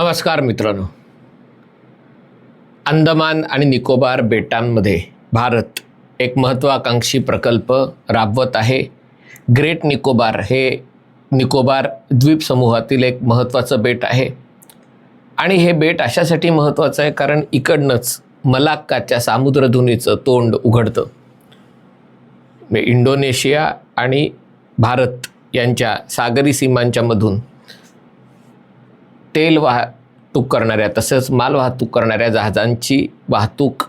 नमस्कार मित्रांनो. अंदमान आणि निकोबार बेटांमध्ये भारत एक महत्त्वाकांक्षी प्रकल्प राबवत आहे. ग्रेट निकोबार हे निकोबार द्वीपसमूहातील एक महत्त्वाचं बेट आहे. आणि हे बेट अशासाठी महत्त्वाचं आहे कारण इकडनंच मलाक्काच्या सामुद्रधुनीचं तोंड उघडतं. म्हणजे इंडोनेशिया आणि भारत यांच्या सागरी सीमांच्यामधून तेल वाहतूक करणाऱ्या तसंच माल वाहतूक करणाऱ्या जहाजांची वाहतूक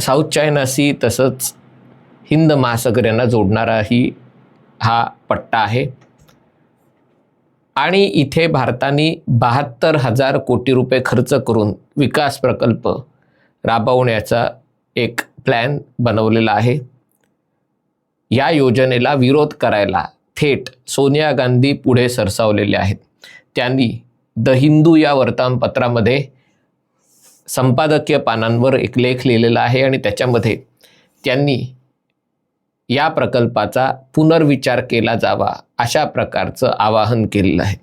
साऊथ चायना सी तसंच हिंद महासागरांना जोडणाराही हा पट्टा आहे. आणि इथे भारताने बहात्तर हजार कोटी रुपये खर्च करून विकास प्रकल्प राबवण्याचा एक प्लॅन बनवलेला आहे. या योजनेला विरोध करायला थेट सोनिया गांधी पुढे सरसावलेले आहेत. त्यांनी द हिंदू या वर्तमानपत्रामध्ये संपादकीय पानांवर एक लेख लिहिलेला आहे आणि त्याच्यामध्ये त्यांनी या प्रकल्पाचा पुनर्विचार केला जावा अशा प्रकारचं आवाहन केलेलं आहे.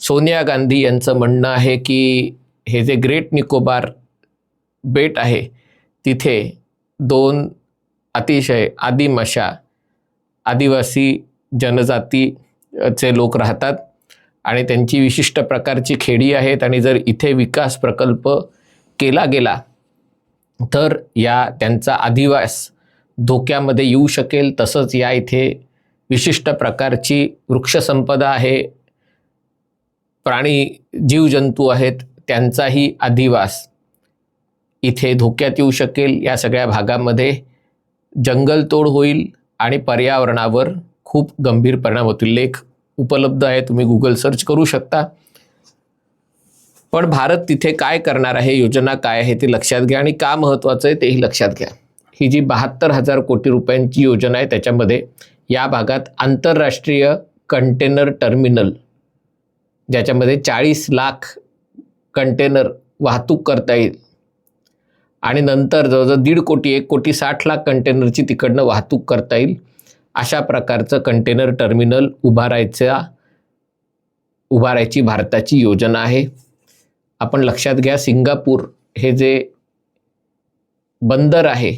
सोनिया गांधी यांचं म्हणणं आहे की हे जे ग्रेट निकोबार बेट आहे तिथे दोन अतिशय आदिम अशा आदिवासी जनजातीचे लोक राहतात. आणि त्यांची विशिष्ट प्रकारची खेडी आहेत आणि जर इथे विकास प्रकल्प केला गेला तर या त्यांचा अधिवास धोक्यामध्ये येऊ शकेल. तसंच या इथे विशिष्ट प्रकारची वृक्षसंपदा आहे प्राणी जीवजंतू आहेत त्यांचाही अधिवास इथे धोक्यात येऊ शकेल. या सगळ्या भागामध्ये जंगलतोड होईल आणि पर्यावरणावर खूप गंभीर परिणाम होतील. लेख उपलब्ध आहे तुम्ही गुगल सर्च करू शकता. पण भारत तिथे काय करणार आहे योजना काय आहे ते लक्षात घ्या आणि का महत्त्वाचं आहे तेही लक्षात घ्या. ही जी बहात्तर हजार कोटी रुपयांची योजना आहे त्याच्यामध्ये या भागात आंतरराष्ट्रीय कंटेनर टर्मिनल ज्याच्यामध्ये चाळीस लाख कंटेनर वाहतूक करता येईल. आणि नंतर जवळजवळ दीड कोटी एक कोटी साठ लाख कंटेनरची तिकडनं वाहतूक करता येईल. अशा प्रकारचं कंटेनर टर्मिनल उभारायचा उभारायची भारताची योजना आहे. आपण लक्षात घ्या सिंगापूर हे जे बंदर आहे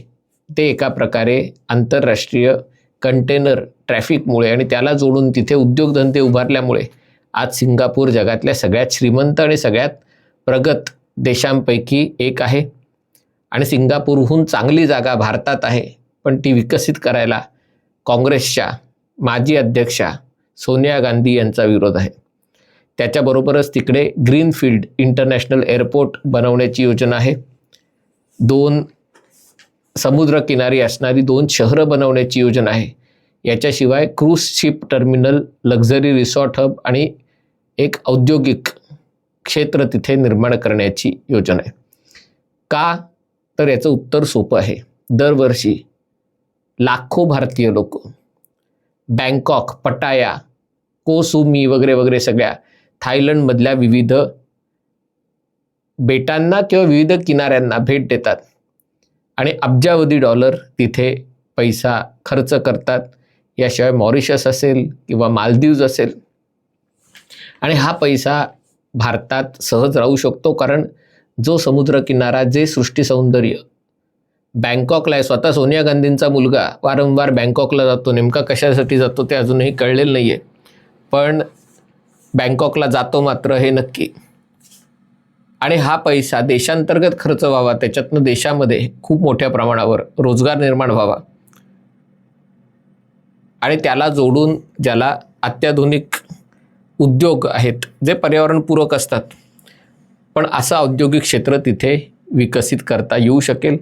ते एका प्रकारे आंतरराष्ट्रीय कंटेनर ट्रॅफिकमुळे आणि त्याला जोडून तिथे उद्योगधंदे उभारल्यामुळे आज सिंगापूर जगातल्या सगळ्यात श्रीमंत आणि सगळ्यात प्रगत देशांपैकी एक आहे. आणि सिंगापूरहून चांगली जागा भारतात आहे पण ती विकसित करायला काँग्रेसच्या माजी अध्यक्षा सोनिया गांधी यांचा विरोध आहे. त्याच्याबरोबरच तिकडे ग्रीनफील्ड इंटरनॅशनल एअरपोर्ट बनवण्याची योजना आहे. दोन समुद्रकिनारी असणारी दोन शहरं बनवण्याची योजना आहे. याच्याशिवाय cruise ship terminal luxury resort hub आणि एक औद्योगिक क्षेत्र तिथे निर्माण करण्याची योजना आहे. का? तर याचं उत्तर सोपं आहे. दरवर्षी लाखो भारतीय लोक बँकॉक पटाया कोसुमी वगैरे वगैरे सगळ्या थायलंडमधल्या विविध बेटांना किंवा विविध किनाऱ्यांना भेट देतात. आणि अब्जावधी डॉलर तिथे पैसा खर्च करतात. याशिवाय मॉरिशस असेल किंवा मालदीव्ज असेल. आणि हा पैसा भारतात सहज राहू शकतो कारण जो समुद्रकिनारा जे सृष्टी सौंदर्य बँकॉकला आहे. स्वतः सोनिया गांधींचा मुलगा. वारंवार बँकॉकला जातो. नेमका कशासाठी जातो ते अजूनही कळलेलं नाही आहे पण बँकॉकला जातो मात्र हे नक्की. आणि हा पैसा देशांतर्गत खर्च व्हावा त्याच्यातनं देशामध्ये खूप मोठ्या प्रमाणावर रोजगार निर्माण व्हावा. आणि त्याला जोडून ज्याला अत्याधुनिक उद्योग आहेत जे पर्यावरणपूरक असतात. पण असं औद्योगिक क्षेत्र तिथे विकसित करता येऊ शकेल.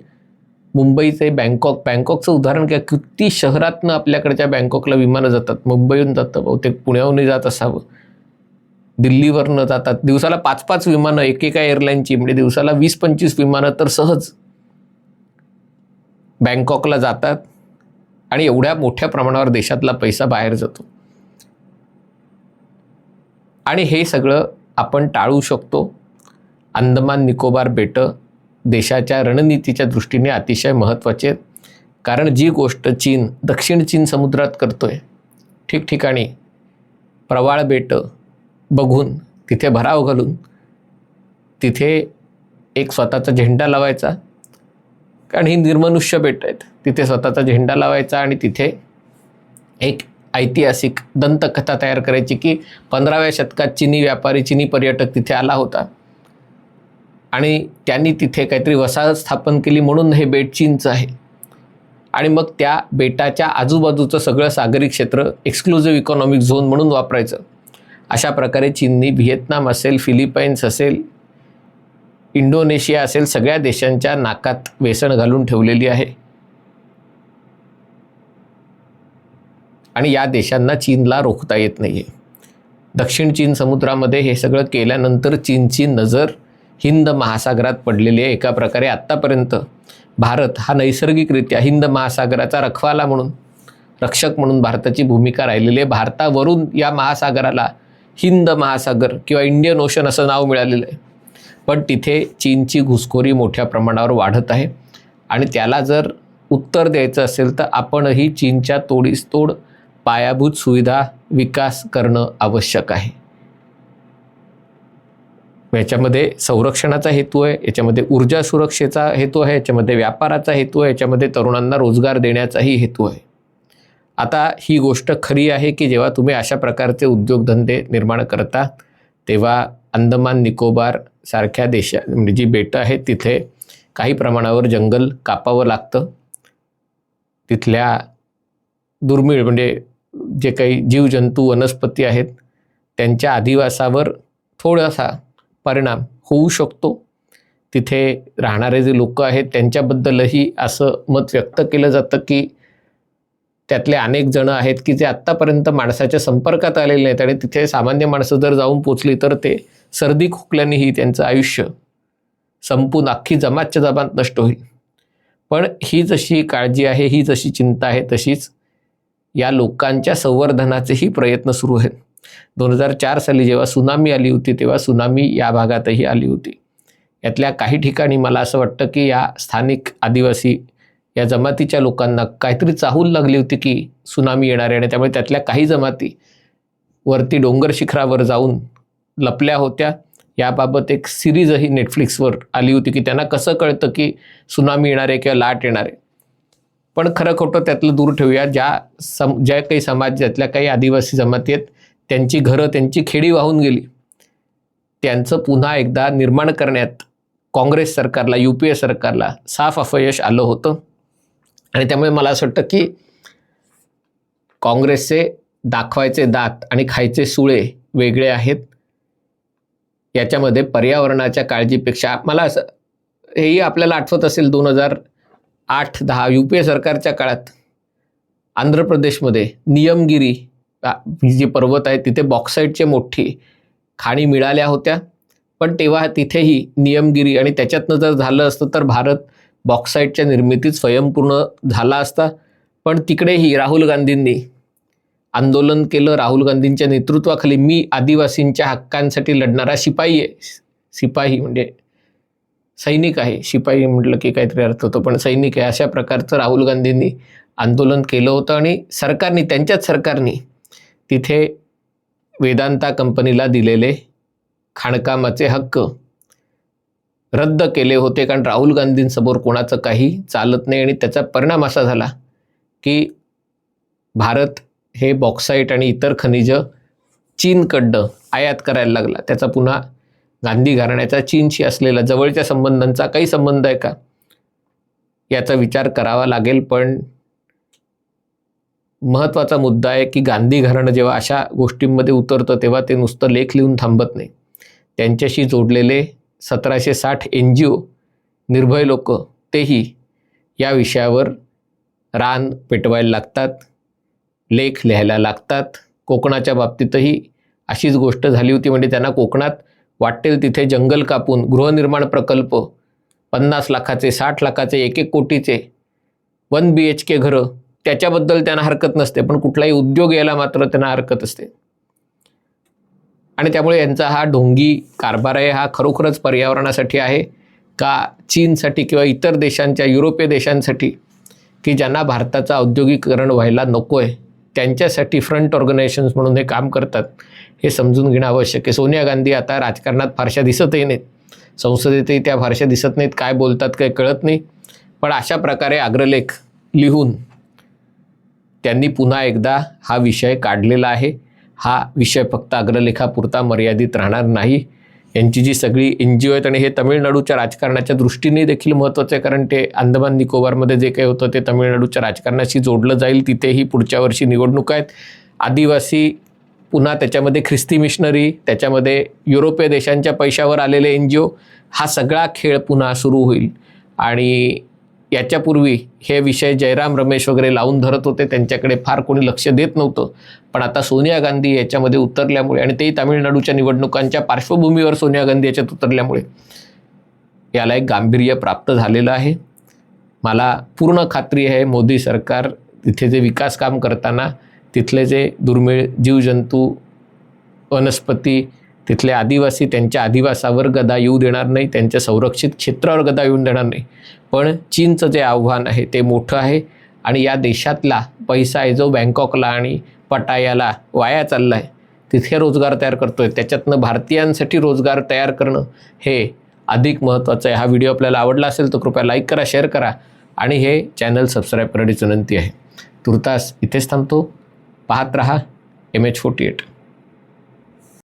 मुंबईचे बँकॉक बँकॉकचं उदाहरण घ्या. किती शहरातनं आपल्याकडच्या बँकॉकला विमानं जातात. मुंबईहून जातं. बहुतेक पुण्याहूनही जात असावं. दिल्लीवरनं जातात. दिवसाला पाच पाच विमानं एकेका एअरलाईनची. म्हणजे दिवसाला वीस पंचवीस विमानं तर सहज बँकॉकला जातात आणि एवढ्या मोठ्या प्रमाणावर देशातला पैसा बाहेर जातो. आणि हे सगळं आपण टाळू शकतो. अंदमान निकोबार बेटं देशाच्या रणनीतीच्या दृष्टीने अतिशय महत्त्वाचे आहेत. कारण जी गोष्ट चीन दक्षिण चीन समुद्रात करतो आहे ठिकठिकाणी प्रवाळ बेटं बघून तिथे भराव घालून तिथे एक स्वतःचा झेंडा लावायचा. कारण ही निर्मनुष्य बेट आहेत. तिथे स्वतःचा झेंडा लावायचा आणि तिथे एक ऐतिहासिक दंतकथा तयार करायची की पंधराव्या शतकात चिनी व्यापारी चिनी पर्यटक तिथे आला होता. आणि त्यांनी तिथे काहीतरी वसाहत स्थापन केली म्हणून हे बेट चीनचं आहे. आणि मग त्या बेटाच्या आजूबाजूचं सगळं सागरी क्षेत्र एक्सक्लुझिव्ह इकॉनॉमिक झोन म्हणून वापरायचं. अशा प्रकारे चीननी व्हिएतनाम असेल फिलिपाईन्स असेल इंडोनेशिया असेल सगळ्या देशांच्या नाकात वेसण घालून ठेवलेली आहे. आणि या देशांना चीनला रोखता येत नाही आहे दक्षिण चीन समुद्रामध्ये हे सगळं केल्यानंतर चीनची नजर हिंद महासागरात पडलेली आहे. एका प्रकारे आत्तापर्यंत भारत हा नैसर्गिकरित्या हिंद महासागराचा रखवाला म्हणून रक्षक म्हणून भारताची भूमिका राहिलेली आहे. भारतावरून या महासागराला हिंद महासागर किंवा इंडियन ओशन असं नाव मिळालेलं आहे. पण तिथे चीनची घुसखोरी मोठ्या प्रमाणावर वाढत आहे. आणि त्याला जर उत्तर द्यायचं असेल तर आपणही चीनच्या तोडीस तोड पायाभूत सुविधा विकास करणं आवश्यक आहे. याच्यामध्ये संरक्षणाचा हेतू आहे याच्यामध्ये ऊर्जा सुरक्षेचा हेतू आहे याच्यामध्ये व्यापाराचा हेतू आहे याच्यामध्ये तरुणांना रोजगार देण्याचाही हेतू आहे. आता ही गोष्ट खरी आहे की जेव्हा तुम्ही अशा प्रकारचे उद्योगधंदे निर्माण करता तेव्हा अंदमान निकोबार सारख्या देशा म्हणजे जी बेटं आहेत तिथे काही प्रमाणावर जंगल कापावं लागतं. तिथल्या दुर्मिळ म्हणजे जे काही जीवजंतू वनस्पती आहेत त्यांच्या आदिवासावर थोडासा परिणाम होऊ शकतो. तिथे राहणारे जे लोक आहेत त्यांच्याबद्दलही असं मत व्यक्त केलं जातं की त्यातले अनेक जणं आहेत की जे आत्तापर्यंत माणसाच्या संपर्कात आलेले नाहीत आणि तिथे सामान्य माणसं जर जाऊन पोचली तर ते सर्दी खोकल्यानेही त्यांचं आयुष्य संपून अख्खी जमातच्या जमात नष्ट होईल. पण ही जशी काळजी आहे ही जशी चिंता आहे तशीच या लोकांच्या संवर्धनाचेही प्रयत्न सुरू आहेत. दोन हजार चार साली जेव्हा सुनामी आली होती तेव्हा सुनामी या भागातही आली होती. यातल्या काही ठिकाणी मला असं वाटतं की या स्थानिक आदिवासी या जमातीच्या लोकांना काहीतरी चाहूल लागली होती की सुनामी येणार आणि त्यामुळे त्यातल्या काही जमाती वरती डोंगर शिखरावर जाऊन लपल्या होत्या. याबाबत एक सिरीजही नेटफ्लिक्सवर आली होती की त्यांना कसं कळतं की सुनामी येणार आहे किंवा लाट येणार. आहे पण खरं खोटं त्यातलं दूर ठेवूया. ज्या सम ज्या काही समाज ज्यातल्या काही आदिवासी जमाती आहेत त्यांची घरं त्यांची खेडी वाहून गेली. त्यांचं पुन्हा एकदा निर्माण करण्यात काँग्रेस सरकारला यू पी ए सरकारला साफ अपयश आलं होतं. आणि त्यामुळे मला असं वाटतं की काँग्रेसचे दाखवायचे दात आणि खायचे सुळे वेगळे आहेत. याच्यामध्ये पर्यावरणाच्या काळजीपेक्षा मला असं हेही आपल्याला आठवत असेल दोन हजार आठ दहा यू पी ए सरकारच्या काळात आंध्र प्रदेशमध्ये नियमगिरी ही जी पर्वत आहे तिथे बॉक्साईटचे मोठी खाणी मिळाल्या होत्या. पण तेव्हा तिथेही नियमगिरी आणि त्याच्यातनं जर झालं असतं तर भारत बॉक्साईटच्या निर्मितीत स्वयंपूर्ण झाला असता. पण तिकडेही राहुल गांधींनी आंदोलन केलं. राहुल गांधींच्या नेतृत्वाखाली मी आदिवासींच्या हक्कांसाठी लढणारा शिपाई आहे. शिपाई म्हणजे सैनिक आहे. शिपाई म्हटलं की काहीतरी अर्थ होतो पण सैनिक आहे. अशा प्रकारचं राहुल गांधींनी आंदोलन केलं होतं आणि सरकारने त्यांच्याच सरकारने तिथे वेदांता कंपनीला दिलेले खाणकामाचे हक्क रद्द केले होते कारण राहुल गांधींसमोर कोणाचं काही चालत नाही आणि त्याचा परिणाम असा झाला की भारत हे बॉक्साईट आणि इतर खनिजं चीनकडं आयात करायला लागला. त्याचा पुन्हा गांधी घराण्याचा चीनशी असलेला जवळच्या संबंधांचा काही संबंध आहे का? याचा विचार करावा लागेल पण महत्त्वाचा मुद्दा आहे की गांधी घराणं जेव्हा अशा गोष्टींमध्ये उतरतं तेव्हा ते नुसतं लेख लिहून थांबत नाही. त्यांच्याशी जोडलेले सतराशे साठ एन जी ओ निर्भय लोक तेही या विषयावर रान पेटवायला लागतात लेख लिहायला लागतात. कोकणाच्या बाबतीतही अशीच गोष्ट झाली होती म्हणजे त्यांना कोकणात वाटेल तिथे जंगल कापून गृहनिर्माण प्रकल्प पन्नास लाखाचे साठ लाखाचे एक एक कोटीचे वन बी एच के घरं त्याच्याबद्दल त्यांना हरकत नसते पण कुठलाही उद्योग यायला मात्र त्यांना हरकत असते. आणि त्यामुळे यांचा हा ढोंगी कारभार आहे हा खरोखरच पर्यावरणासाठी आहे का चीनसाठी किंवा इतर देशांच्या युरोपीय देशांसाठी की ज्यांना भारताचं औद्योगिकरण व्हायला नको आहे त्यांच्यासाठी फ्रंट ऑर्गनायझेशन्स म्हणून हे काम करतात हे समजून घेणं आवश्यक आहे. सोनिया गांधी आता राजकारणात फारशा दिसतही नाहीत. संसदेतही त्या फारशा दिसत नाहीत काय बोलतात काय कळत नाही. पण अशा प्रकारे अग्रलेख लिहून त्यांनी पुन्हा एकदा हा विषय काढलेला आहे. हा विषय फक्त अग्रलेखापुरता मर्यादित राहणार नाही. यांची जी सगळी एन जी ओ आहेत आणि हे तमिळनाडूच्या राजकारणाच्या दृष्टीने देखील महत्त्वाचं आहे कारण ते अंदमान निकोबारमध्ये जे काही होतं ते तमिळनाडूच्या राजकारणाशी जोडलं जाईल तिथेही पुढच्या वर्षी निवडणूक आहेत. आदिवासी पुन्हा त्याच्यामध्ये ख्रिस्ती मिशनरी त्याच्यामध्ये युरोपीय देशांच्या पैशावर आलेले एन जी ओ हा सगळा खेळ पुन्हा सुरू होईल. आणि याच्यापूर्वी हे विषय जयराम रमेश वगैरे लावून धरत होते. त्यांच्याकडे फार कोणी लक्ष देत नव्हतं. पण आता सोनिया गांधी याच्यामध्ये उतरल्यामुळे आणि तेही तामिळनाडूच्या निवडणुकांच्या पार्श्वभूमीवर सोनिया गांधी याच्यात उतरल्यामुळे याला एक गांभीर्य प्राप्त झालेलं आहे. मला पूर्ण खात्री आहे मोदी सरकार तिथे जे विकास काम करताना तिथले जे दुर्मिळ जीवजंतू वनस्पती तिथले आदिवासी त्यांच्या आदिवासावर गदा येऊ देणार नाही त्यांच्या संरक्षित क्षेत्रावर गदा येऊन देणार नाही. पण चीनचं जे आव्हान आहे ते मोठं आहे आणि या देशातला पैसा आहे जो बँकॉकला आणि पटायाला वाया चालला आहे तिथे रोजगार तयार करतोय. त्याच्यातनं भारतीयांसाठी रोजगार तयार करणं हे अधिक महत्त्वाचं आहे. हा व्हिडिओ आपल्याला आवडला असेल तर कृपया लाईक करा शेअर करा आणि हे चॅनल सबस्क्राईब करण्याची विनंती आहे. तुर्तास इथेच थांबतो. पाहत रहा एम एच फोर्टी एट